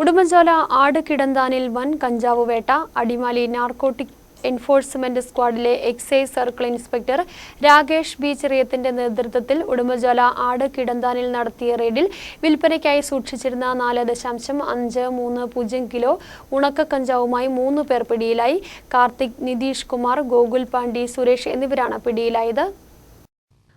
ഉടുമ്പൻചോല ആട് കിടന്താനിൽ വൻ കഞ്ചാവ് വേട്ട. Adimali narcotic enforcement സ്ക്വാഡിലെ excise circle inspector Rakesh B ചെറിയത്തിന്റെ നേതൃത്വത്തിൽ ഉടുമ്പൻചോല ആട് കിടന്താനിൽ നടത്തിയ റെയ്ഡിൽ വിൽപ്പനയ്ക്കായി സൂക്ഷിച്ചിരുന്ന നാല് ദശാംശം അഞ്ച് മൂന്ന് പൂജ്യം കിലോ ഉണക്ക കഞ്ചാവുമായി മൂന്ന് പേർ പിടിയിലായി. കാർത്തിക് നിതീഷ് കുമാർ ഗോകുൽ പാണ്ഡി സുരേഷ് എന്നിവരാണ് പിടിയിലായത്.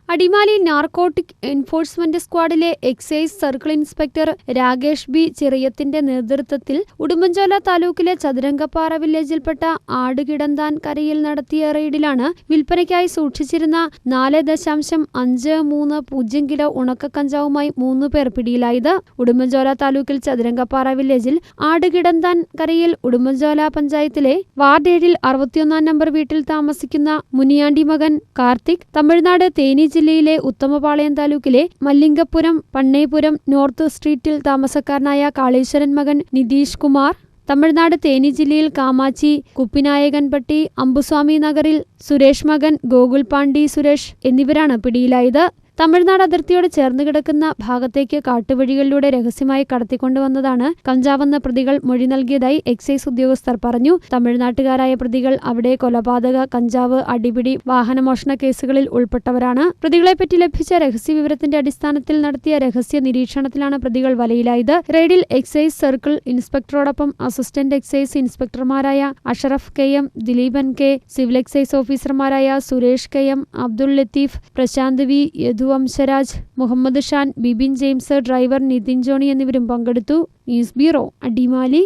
Adimali narcotic enforcement സ്ക്വാഡിലെ excise circle inspector Rakesh B ചെറിയത്തിന്റെ നേതൃത്വത്തിൽ ഉടുമ്പൻചോല താലൂക്കിലെ ചതുരംഗപ്പാറ വില്ലേജിൽപ്പെട്ട ആടുകിടന്താൻ കരയിൽ നടത്തിയ റെയ്ഡിലാണ് വിൽപ്പനയ്ക്കായി സൂക്ഷിച്ചിരുന്ന നാല് ദശാംശം അഞ്ച് മൂന്ന് പൂജ്യം കിലോ ഉണക്കക്കഞ്ചാവുമായി മൂന്ന് പേർ പിടിയിലായത്. ഉടുമ്പൻചോല താലൂക്കിൽ ചതുരംഗപ്പാറ വില്ലേജിൽ ആടുകിടന്താൻ കരയിൽ ഉടുമ്പൻചോല പഞ്ചായത്തിലെ വാർഡ് ഏഴിൽ അറുപത്തിയൊന്നാം നമ്പർ വീട്ടിൽ താമസിക്കുന്ന മുനിയാണ്ടി മകൻ കാർത്തിക് തമിഴ്നാട് തേനി ജില്ലയിലെ ഉത്തമപാളയം താലൂക്കിലെ മല്ലിംഗപുരം പണ്ണേപുരം നോർത്ത് സ്ട്രീറ്റിൽ താമസക്കാരനായ കാളീശ്വരൻ മകൻ നിതീഷ് കുമാർ തമിഴ്നാട് തേനി ജില്ലയിൽ കാമാച്ചി കുപ്പിനായകൻപട്ടി അമ്പുസ്വാമി നഗറിൽ സുരേഷ് മകൻ ഗോകുൽ പാണ്ഡി സുരേഷ് എന്നിവരാണ് പിടിയിലായത്. തമിഴ്നാട് അതിർത്തിയോട് ചേർന്ന് കിടക്കുന്ന ഭാഗത്തേക്ക് കാട്ടുവഴികളിലൂടെ രഹസ്യമായി കടത്തിക്കൊണ്ടുവന്നതാണ് കഞ്ചാവെന്ന പ്രതികൾ മൊഴി നൽകിയതായി എക്സൈസ് ഉദ്യോഗസ്ഥർ പറഞ്ഞു. തമിഴ്നാട്ടുകാരായ പ്രതികൾ അവിടെ കൊലപാതക കഞ്ചാവ് അടിപിടി വാഹനമോഷണ കേസുകളിൽ ഉൾപ്പെട്ടവരാണ്. പ്രതികളെപ്പറ്റി ലഭിച്ച രഹസ്യ വിവരത്തിന്റെ അടിസ്ഥാനത്തിൽ നടത്തിയ രഹസ്യ നിരീക്ഷണത്തിലാണ് പ്രതികൾ വലയിലായത്. റെയ്ഡിൽ എക്സൈസ് സർക്കിൾ ഇൻസ്പെക്ടറോടൊപ്പം assistant excise ഇൻസ്പെക്ടർമാരായ Ashraf K M Dileepan K civil excise ഓഫീസർമാരായ Suresh K M Abdul Latheef Prasanth V Yadu Vamsharaj Muhammad Shan Bibin James driver Nithin Johnny എന്നിവരും പങ്കെടുത്തു. News bureau Adimali.